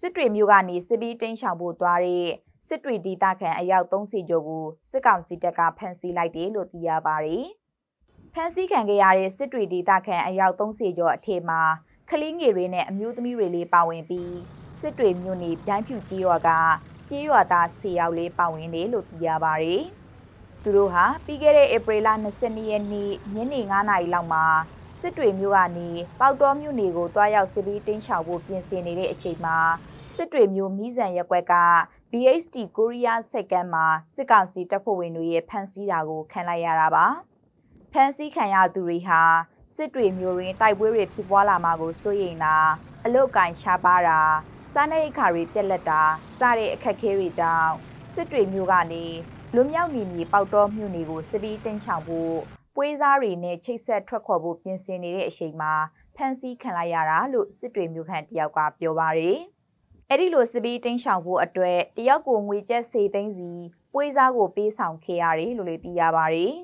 စစ်တွေမျိုးကနေစစ်ပီးတင်းရှောင်ဖို့သွားတဲ့စစ်တွေဒေသခံအယောက်30ကျော်ကိုစစ်ကောင်စီတပ်ကဖမ်းဆီးလိုက်တယ်လို့သိရပါတယ်။ဖမ်းဆီးခံခဲ့ရတဲ့စစ်တွေဒေသခံအယောက်30ကျော်အထက်မှာကလေးငယ်တွေနဲ့အမျိုးသမီးတွေလေးပါဝင်ပြီးစစ်တွေမျိုးနေပြိုင်းဖြူကြီးရွာကကြီးရွာသား10ယောက်လေးပါဝင်တယ်လို့သိရပါတယ်။သူတို့ဟာပြီးခဲ့တဲ့ဧပြီလ22ရက်နေ့ညနေ9နာရီလောက်မှာ စစ်တွေမျိုးကနေပေါက်တော်မြို့နေကိုတွားရောက်စစ်ပြီးတင်းရှောင်ဖို့ပြင်ဆင်နေတဲ့အချိန်မှာစစ်တွေမျိုးမိဇံရက်ကွက်က BHT ကိုရီးယားစက်ကမ်းမှာစစ်ကောင်စီတပ်ဖွဲ့ဝင်တွေရဲ့ဖမ်းဆီးတာကိုခံလိုက်ရတာပါ။ဖမ်းဆီးခံရသူတွေဟာစစ်တွေမျိုးရင်းတိုက်ပွဲတွေဖြစ်ပွားလာမှာကိုစိုးရိမ်တာအလုတ်ကင်ရှားပါတာစားနပ်ရိက္ခာတွေပြက်လက်တာစတဲ့အခက်အခဲတွေကြောင့်စစ်တွေမျိုးကနေလွမြောက်နေမြေပေါက်တော်မြို့နေကိုစစ်ပြီးတင်းချောင်ဖို့ ပွေးစားတွေနဲ့ချိတ်ဆက်ထွက်ခေါ်ဖို့ပြင်ဆင်နေတဲ့အချိန်မှာဖမ်းဆီးခံလိုက်ရတာလို့စစ်တွေမျိုးခန့်တယောက်ကပြောပါရယ်အဲ့ဒီလိုစစ်ပြီးတင်းရှောင်ဖို့အတွက်တယောက်ကိုငွေကျပ်စေသိန်းစီပွေးစားကိုပေးဆောင်ခဲ့ရတယ်လို့လည်းသိရပါရယ်